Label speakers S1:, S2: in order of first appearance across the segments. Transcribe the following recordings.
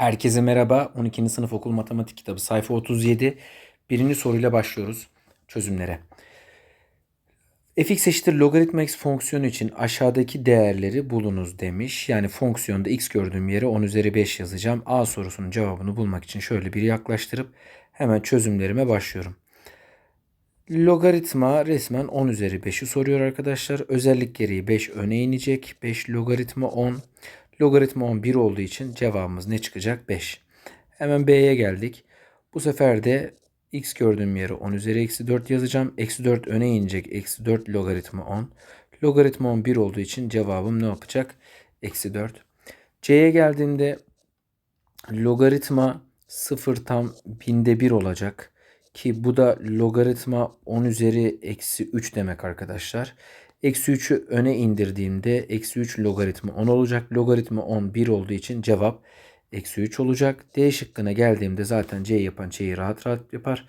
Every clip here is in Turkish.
S1: Herkese merhaba. 12. sınıf okul matematik kitabı sayfa 37. Birinci soruyla başlıyoruz çözümlere. fx eşittir logaritma x fonksiyonu için aşağıdaki değerleri bulunuz demiş. Yani fonksiyonda x gördüğüm yere 10 üzeri 5 yazacağım. A sorusunun cevabını bulmak için şöyle bir yaklaştırıp hemen çözümlerime başlıyorum. Logaritma resmen 10 üzeri 5'i soruyor arkadaşlar. Özellik gereği 5 öne inecek. 5 logaritma 10. Logaritma 10 1 olduğu için cevabımız ne çıkacak? 5. Hemen B'ye geldik. Bu sefer de x gördüğüm yere 10 üzeri eksi 4 yazacağım. Eksi 4 öne inecek. Eksi 4 logaritma 10. Logaritma 10 1 olduğu için cevabım ne yapacak? Eksi 4. C'ye geldiğimde logaritma 0 tam binde 1 olacak. Ki bu da logaritma 10 üzeri eksi 3 demek arkadaşlar. Eksi 3'ü öne indirdiğimde eksi 3 logaritma 10 olacak. Logaritma 10 1 olduğu için cevap eksi 3 olacak. D şıkkına geldiğimde zaten C yapan C'yi rahat rahat yapar.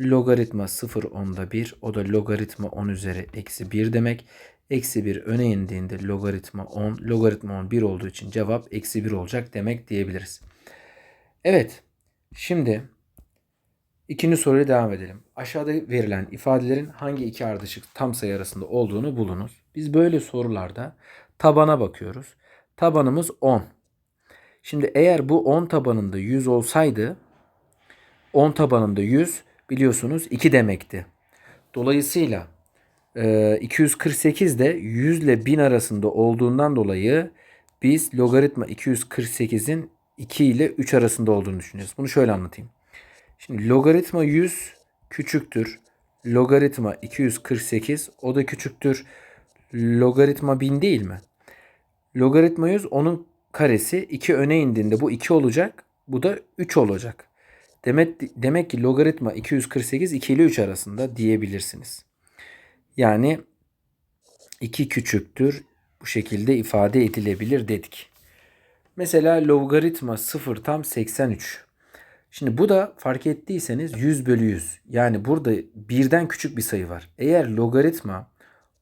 S1: Logaritma 0 onda 1. O da logaritma 10 üzeri eksi 1 demek. Eksi 1 öne indiğinde logaritma 10. Logaritma 10 1 olduğu için cevap eksi 1 olacak demek diyebiliriz. Evet. Şimdi İkinci soruya devam edelim. Aşağıda verilen ifadelerin hangi iki ardışık tam sayı arasında olduğunu bulunuz. Biz böyle sorularda tabana bakıyoruz. Tabanımız 10. Şimdi eğer bu 10 tabanında 100 olsaydı 10 tabanında 100 biliyorsunuz 2 demekti. Dolayısıyla 248 de 100 ile 1000 arasında olduğundan dolayı biz logaritma 248'in 2 ile 3 arasında olduğunu düşünüyoruz. Bunu şöyle anlatayım. Şimdi logaritma 100 küçüktür. Logaritma 248 o da küçüktür. Logaritma 1000 değil mi? Logaritma 100 onun karesi 2 öne indiğinde bu 2 olacak. Bu da 3 olacak. Demek, demek ki logaritma 248 2 ile 3 arasında diyebilirsiniz. Yani 2 küçüktür bu şekilde ifade edilebilir dedik. Mesela logaritma 0 tam 83. Şimdi bu da fark ettiyseniz 100 bölü 100. Yani burada birden küçük bir sayı var. Eğer logaritma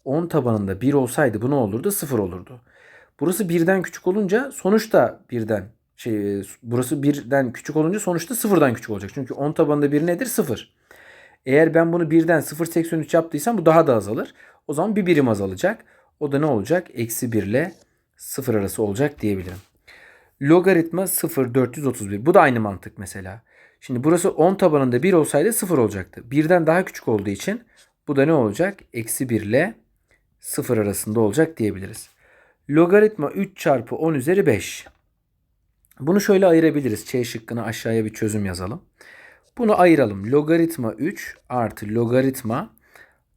S1: 10 tabanında 1 olsaydı bu ne olurdu? 0 olurdu. Burası birden küçük olunca sonuçta birden şey burası birden küçük olunca sonuçta sıfırdan küçük olacak. Çünkü 10 tabanında 1 nedir? 0. Eğer ben bunu birden 0.83 yaptıysam bu daha da azalır. O zaman bir birim azalacak. O da ne olacak? Eksi 1 ile 0 arası olacak diyebilirim. Logaritma 0,431. Bu da aynı mantık mesela. Şimdi burası 10 tabanında 1 olsaydı 0 olacaktı. 1'den daha küçük olduğu için bu da ne olacak? Eksi 1 ile 0 arasında olacak diyebiliriz. Logaritma 3 çarpı 10 üzeri 5. Bunu şöyle ayırabiliriz. Ç şıkkını aşağıya bir çözüm yazalım. Bunu ayıralım. Logaritma 3 artı logaritma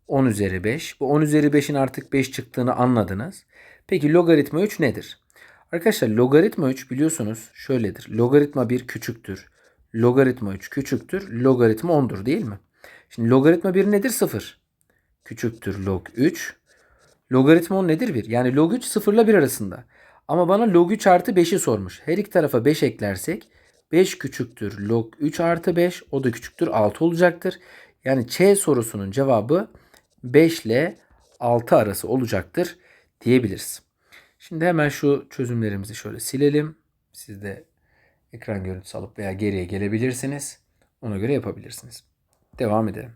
S1: 10 üzeri 5. Bu 10 üzeri 5'in artık 5 çıktığını anladınız. Peki logaritma 3 nedir? Arkadaşlar logaritma 3 biliyorsunuz şöyledir. Logaritma 1 küçüktür. Logaritma 3 küçüktür. Logaritma 10'dur değil mi? Şimdi logaritma 1 nedir? 0. Küçüktür log 3. Logaritma 10 nedir? 1. Yani log 3 0 ile 1 arasında. Ama bana log 3 artı 5'i sormuş. Her iki tarafa 5 eklersek 5 küçüktür log 3 artı 5. O da küçüktür 6 olacaktır. Yani Ç sorusunun cevabı 5 ile 6 arası olacaktır diyebiliriz. Şimdi hemen şu çözümlerimizi şöyle silelim. Siz de ekran görüntüsü alıp veya geriye gelebilirsiniz. Ona göre yapabilirsiniz. Devam edelim.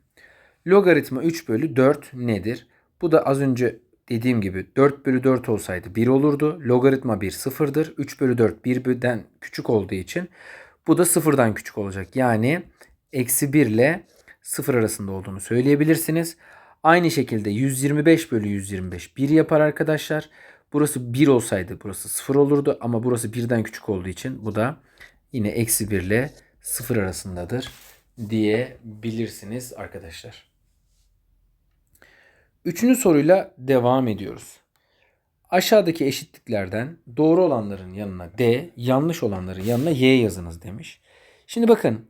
S1: Logaritma 3 bölü 4 nedir? Bu da az önce dediğim gibi 4 bölü 4 olsaydı 1 olurdu. Logaritma 1 sıfırdır. 3 bölü 4 1'den küçük olduğu için bu da sıfırdan küçük olacak. Yani eksi 1 ile 0 arasında olduğunu söyleyebilirsiniz. Aynı şekilde 125 bölü 125 1 yapar arkadaşlar. Burası 1 olsaydı burası 0 olurdu ama burası 1'den küçük olduğu için bu da yine eksi 1 ile 0 arasındadır diyebilirsiniz arkadaşlar. Üçüncü soruyla devam ediyoruz. Aşağıdaki eşitliklerden doğru olanların yanına D, yanlış olanların yanına Y yazınız demiş. Şimdi bakın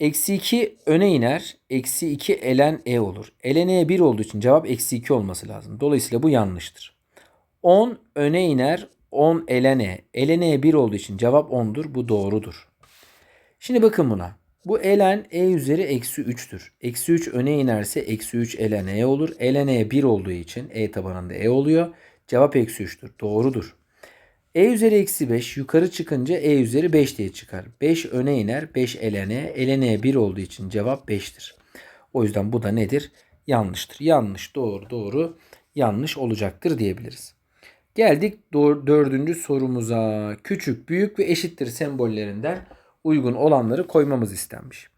S1: eksi 2 öne iner, eksi 2 elen E olur. Elen E 1 olduğu için cevap eksi 2 olması lazım. Dolayısıyla bu yanlıştır. 10 öne iner, 10 elene. Elene 1 olduğu için cevap 10'dur. Bu doğrudur. Şimdi bakın buna. Bu elen e üzeri eksi 3'tür. Eksi 3 öne inerse eksi 3 elen e olur. Elen e 1 olduğu için e tabanında e oluyor. Cevap eksi 3'tür. Doğrudur. E üzeri eksi 5 yukarı çıkınca E üzeri 5 diye çıkar. 5 öne iner. 5 elene. Elene 1 olduğu için cevap 5'tir. O yüzden bu da nedir? Yanlıştır. Yanlış, doğru, doğru, yanlış olacaktır diyebiliriz. Geldik dördüncü sorumuza. Küçük, büyük ve eşittir sembollerinden uygun olanları koymamız istenmiş.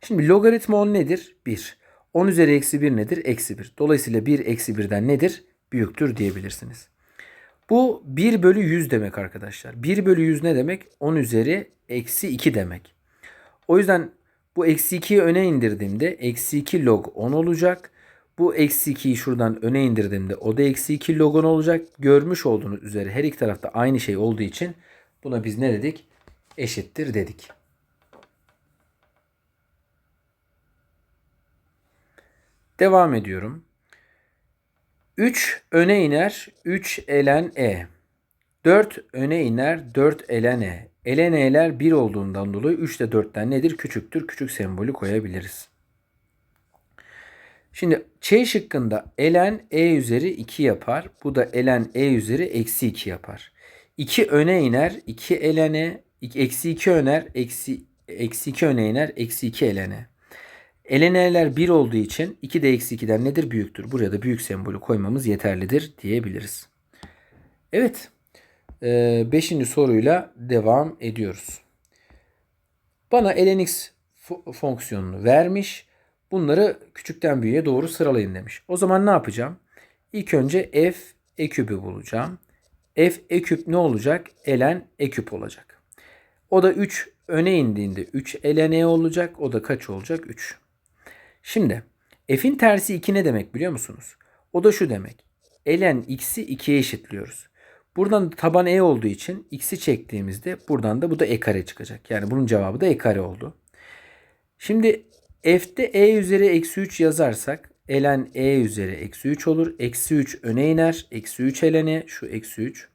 S1: Şimdi logaritma 10 nedir? 1. 10 üzeri eksi 1 nedir? Eksi 1. Dolayısıyla 1 eksi 1'den nedir? Büyüktür diyebilirsiniz. Bu 1 bölü 100 demek arkadaşlar. 1 bölü 100 ne demek? 10 üzeri eksi 2 demek. O yüzden bu eksi 2'yi öne indirdiğimde eksi 2 log 10 olacak. Bu eksi 2'yi şuradan öne indirdiğimde o da eksi 2 log 10 olacak. Görmüş olduğunuz üzere her iki tarafta aynı şey olduğu için buna biz ne dedik? Eşittir dedik. Devam ediyorum. 3 öne iner, 3 elen e. 4 öne iner, 4 elen e. Elen e'ler 1 olduğundan dolayı 3 de 4'ten nedir? Küçüktür. Küçük sembolü koyabiliriz. Şimdi Ç şıkkında elen e üzeri 2 yapar. Bu da elen e üzeri eksi 2 yapar. 2 öne iner, 2 elene, eksi 2 öner, eksi, eksi 2 öne iner, eksi 2 elene. Eleneler 1 olduğu için 2 de eksi 2'den nedir? Büyüktür. Buraya da büyük sembolü koymamız yeterlidir diyebiliriz. Evet. 5. soruyla devam ediyoruz. Bana lnx fonksiyonunu vermiş. Bunları küçükten büyüğe doğru sıralayın demiş. O zaman ne yapacağım? İlk önce f e küpü bulacağım. f e küp ne olacak? ln e küp olacak. O da 3 öne indiğinde 3 ln e olacak. O da kaç olacak? 3. Şimdi f'in tersi 2 ne demek biliyor musunuz? O da şu demek. ln x'i 2'ye eşitliyoruz. Buradan taban e olduğu için x'i çektiğimizde buradan da bu da e kare çıkacak. Yani bunun cevabı da e kare oldu. Şimdi f'te e üzeri eksi 3 yazarsak ln e üzeri eksi 3 olur. Eksi 3 öne iner. Eksi 3 ln e şu eksi 3.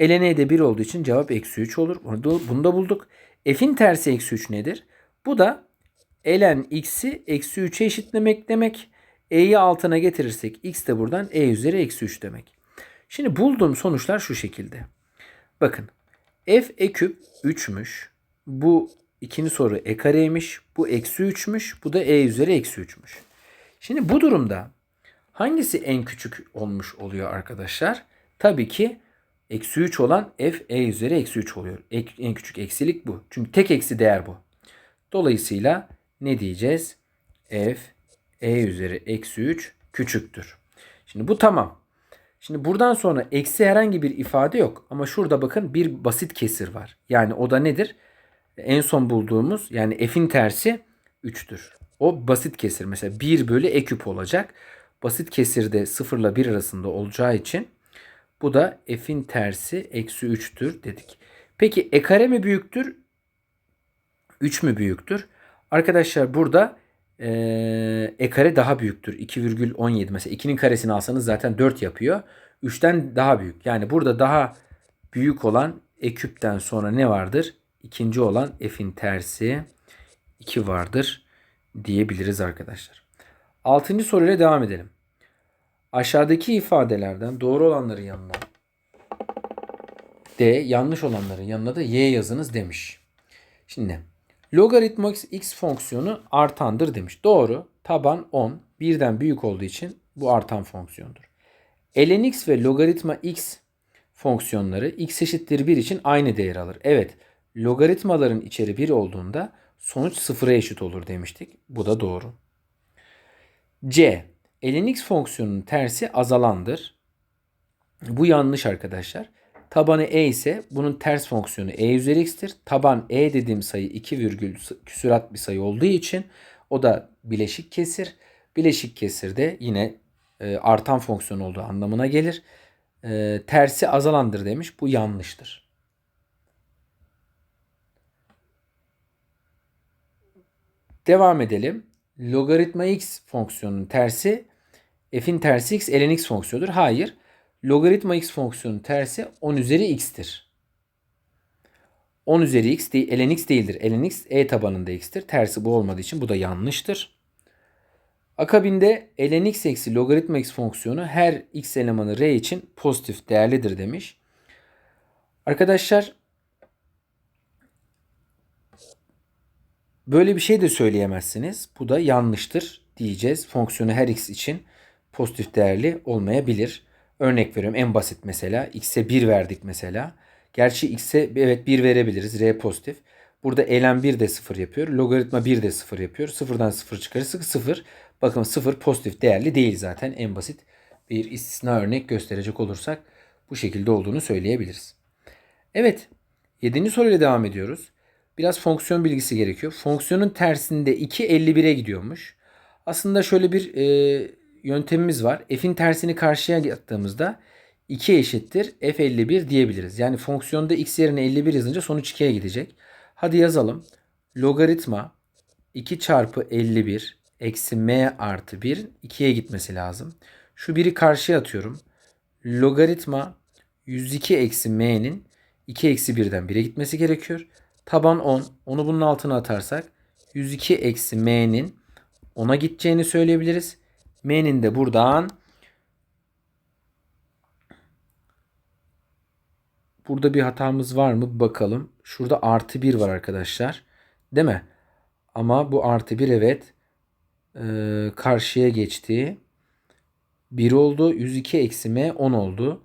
S1: ln e de 1 olduğu için cevap eksi 3 olur. Bunu da bulduk. f'in tersi eksi 3 nedir? Bu da ln x'i eksi 3'e eşitlemek demek. e'yi altına getirirsek x de buradan e üzeri eksi 3 demek. Şimdi bulduğum sonuçlar şu şekilde. Bakın f e küp 3'müş. Bu ikinci soru e kareymiş. Bu eksi 3'müş. Bu da e üzeri eksi 3'müş. Şimdi bu durumda hangisi en küçük olmuş oluyor arkadaşlar? Tabii ki eksi 3 olan f e üzeri eksi 3 oluyor. En küçük eksilik bu. Çünkü tek eksi değer bu. Dolayısıyla ne diyeceğiz? f e üzeri eksi 3 küçüktür. Şimdi bu tamam. Şimdi buradan sonra eksi herhangi bir ifade yok. Ama şurada bakın bir basit kesir var. Yani o da nedir? En son bulduğumuz yani f'in tersi 3'tür. O basit kesir. Mesela 1 bölü e küp olacak. Basit kesir de 0 ile 1 arasında olacağı için bu da f'in tersi eksi 3'tür dedik. Peki e kare mi büyüktür? 3 mü büyüktür? Arkadaşlar burada e, e kare daha büyüktür. 2,17 mesela 2'nin karesini alsanız zaten 4 yapıyor. 3'ten daha büyük. Yani burada daha büyük olan e küpten sonra ne vardır? İkinci olan f'in tersi 2 vardır diyebiliriz arkadaşlar. Altıncı soruyla devam edelim. Aşağıdaki ifadelerden doğru olanların yanına D, yanlış olanların yanına da Y yazınız demiş. Şimdi logaritma x, fonksiyonu artandır demiş. Doğru. Taban 10. Birden büyük olduğu için bu artan fonksiyondur. ln x ve logaritma x fonksiyonları x eşittir 1 için aynı değer alır. Evet. Logaritmaların içeri 1 olduğunda sonuç sıfıra eşit olur demiştik. Bu da doğru. C. ln x fonksiyonunun tersi azalandır. Bu yanlış arkadaşlar. Tabanı e ise bunun ters fonksiyonu e üzeri x'tir. Taban e dediğim sayı 2 virgül küsurat bir sayı olduğu için o da bileşik kesir. Bileşik kesir de yine e, artan fonksiyon olduğu anlamına gelir. E, tersi azalandır demiş. Bu yanlıştır. Devam edelim. Logaritma x fonksiyonunun tersi f'in tersi x ln x fonksiyonudur. Hayır. Logaritma x fonksiyonun tersi 10 üzeri x'tir. 10 üzeri x değil, ln x değildir. ln x e tabanında x'tir. Tersi bu olmadığı için bu da yanlıştır. Akabinde ln x eksi logaritma x fonksiyonu her x elemanı r için pozitif değerlidir demiş. Arkadaşlar böyle bir şey de söyleyemezsiniz. Bu da yanlıştır diyeceğiz. Fonksiyonu her x için pozitif değerli olmayabilir. Örnek veriyorum en basit mesela x'e 1 verdik mesela. Gerçi x'e evet 1 verebiliriz. R pozitif. Burada ln 1 de 0 yapıyor. Logaritma 1 de 0 yapıyor. Sıfırdan 0 çıkarırsak 0. Bakın 0 pozitif değerli değil zaten. En basit bir istisna örnek gösterecek olursak bu şekilde olduğunu söyleyebiliriz. Evet. 7. soruyla devam ediyoruz. Biraz fonksiyon bilgisi gerekiyor. Fonksiyonun tersinde 2 51'e gidiyormuş. Aslında şöyle bir e, yöntemimiz var. F'in tersini karşıya attığımızda 2 eşittir f51 diyebiliriz. Yani fonksiyonda x yerine 51 yazınca sonuç 2'ye gidecek. Hadi yazalım. Logaritma 2 çarpı 51 eksi m artı 1 2'ye gitmesi lazım. Şu biri karşıya atıyorum. Logaritma 102 eksi m'nin 2 eksi 1'den 1'e gitmesi gerekiyor. Taban 10. Onu bunun altına atarsak 102 eksi m'nin 10'a gideceğini söyleyebiliriz. M'nin de buradan Burada bir hatamız var mı? Bakalım. Şurada artı 1 var arkadaşlar. Değil mi? Ama bu artı 1 evet. Ee, karşıya geçti. 1 oldu. 102 eksi m 10 oldu.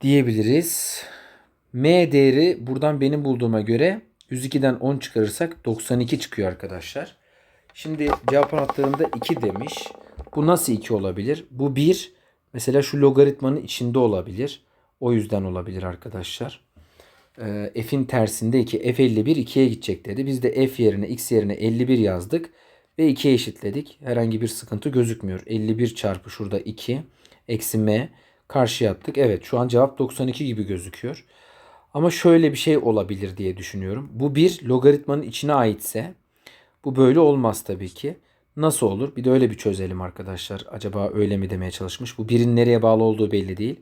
S1: Diyebiliriz. M değeri buradan benim bulduğuma göre 102'den 10 çıkarırsak 92 çıkıyor arkadaşlar. Şimdi cevap anahtarında 2 demiş. Bu nasıl 2 olabilir? Bu 1 mesela şu logaritmanın içinde olabilir. O yüzden olabilir arkadaşlar. Ee, f'in tersinde 2. F51 2'ye gidecek dedi. Biz de f yerine x yerine 51 yazdık. Ve 2'ye eşitledik. Herhangi bir sıkıntı gözükmüyor. 51 çarpı şurada 2. Eksi m. Karşıya attık. Evet şu an cevap 92 gibi gözüküyor. Ama şöyle bir şey olabilir diye düşünüyorum. Bu bir logaritmanın içine aitse bu böyle olmaz tabii ki. Nasıl olur? Bir de öyle bir çözelim arkadaşlar. Acaba öyle mi demeye çalışmış? Bu birin nereye bağlı olduğu belli değil.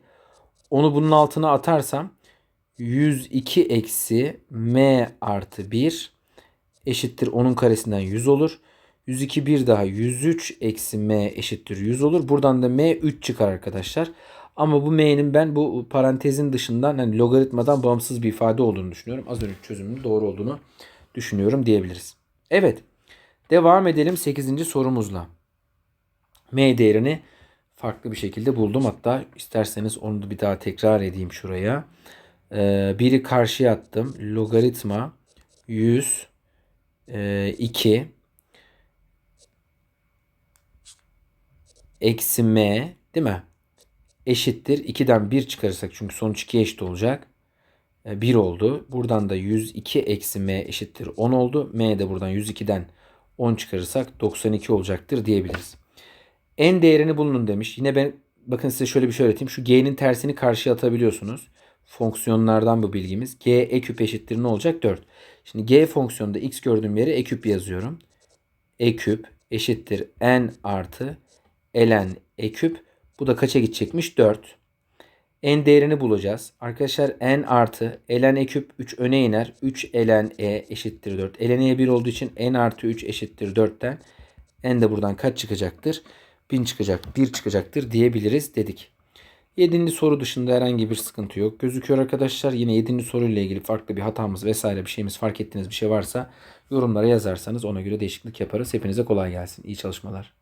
S1: Onu bunun altına atarsam 102 eksi m artı 1 eşittir onun karesinden 100 olur. 102 bir daha 103 eksi m eşittir 100 olur. Buradan da m 3 çıkar arkadaşlar. Ama bu m'nin ben bu parantezin dışından hani logaritmadan bağımsız bir ifade olduğunu düşünüyorum. Az önce çözümünün doğru olduğunu düşünüyorum diyebiliriz. Evet. Devam edelim 8. sorumuzla. M değerini farklı bir şekilde buldum. Hatta isterseniz onu da bir daha tekrar edeyim şuraya. Ee, biri karşıya attım. Logaritma 100 e, 2 eksi m değil mi? Eşittir. 2'den 1 çıkarırsak çünkü sonuç 2 eşit olacak. 1 oldu. Buradan da 102 eksi m eşittir 10 oldu. m de buradan 102'den 10 çıkarırsak 92 olacaktır diyebiliriz. En değerini bulunun demiş. Yine ben bakın size şöyle bir şey öğreteyim. Şu g'nin tersini karşıya atabiliyorsunuz. Fonksiyonlardan bu bilgimiz. g e küp eşittir ne olacak? 4. Şimdi g fonksiyonunda x gördüğüm yere e küp yazıyorum. e küp eşittir n artı ln e küp. Bu da kaça gidecekmiş? 4. n değerini bulacağız. Arkadaşlar n artı ln e küp 3 öne iner. 3 ln e eşittir 4. ln e 1 olduğu için n artı 3 eşittir 4'ten. n de buradan kaç çıkacaktır? 1000 çıkacak, 1 çıkacaktır diyebiliriz dedik. 7. soru dışında herhangi bir sıkıntı yok. Gözüküyor arkadaşlar. Yine 7. soruyla ilgili farklı bir hatamız vesaire bir şeyimiz fark ettiğiniz bir şey varsa yorumlara yazarsanız ona göre değişiklik yaparız. Hepinize kolay gelsin. İyi çalışmalar.